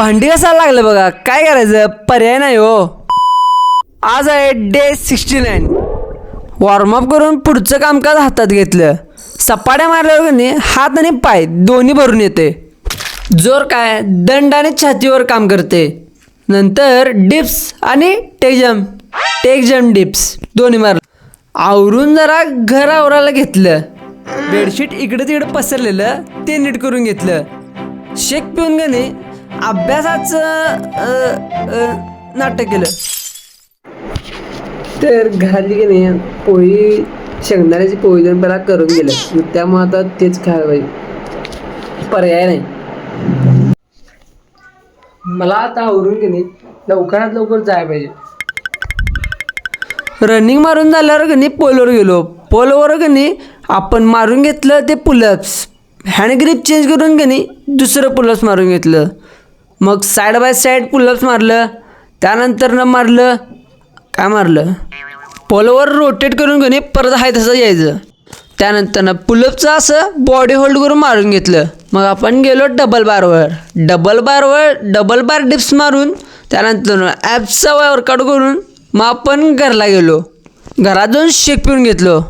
भांडी कसायला लागलं बघा. काय करायचं? पर्याय नाही हो. आज आहे डे सिक्स्टी नाईन वॉर्मअप करून पुढचं कामकाज हातात घेतलं. सपाट्या मारल्यावर हात आणि पाय दोन्ही भरून येते. जोर काय? दंड आणि छातीवर काम करते. नंतर डिप्स आणि टेजम टेकजम डिप्स दोन्ही मार आवरून जरा घर आवरायला घेतलं. बेडशीट इकडे तिकडे पसरलेलं ते नीट करून घेतलं. शेक पिऊन का अभ्यासाचं नाटक केलं. तर घाली की नाही पोळी शेंगदाण्याची पोळी दोन पहिला करून गेलं. त्यामुळे आता तेच खायला पाहिजे. पर्याय नाही. मला आता आवरून की नाही लवकरात लवकर जायला पाहिजे. रनिंग मारून झाल्यावर की नाही पोलवर गेलो. पोलवर की नाही आपण मारून घेतलं ते पुलअप्स. हँड ग्रीप चेंज करून की नाही दुसरं पुलअप्स मारून घेतलं. मग साईड बाय साईड पुलअप्स मारलं त्यानंतर न मारलं काय मारलं? पोलवर रोटेट करून घेणे परत आहे तसं यायचं. त्यानंतर ना पुलअपचं असं बॉडी होल्ड करून मारून घेतलं. मग आपण गेलो डबल बारवर डबल बारवर डबल बार डिप्स मारून त्यानंतर ॲप्सचा वर्कआउट करून मग आपण घरला गेलो. घरात जाऊन शेक पिऊन घेतलो.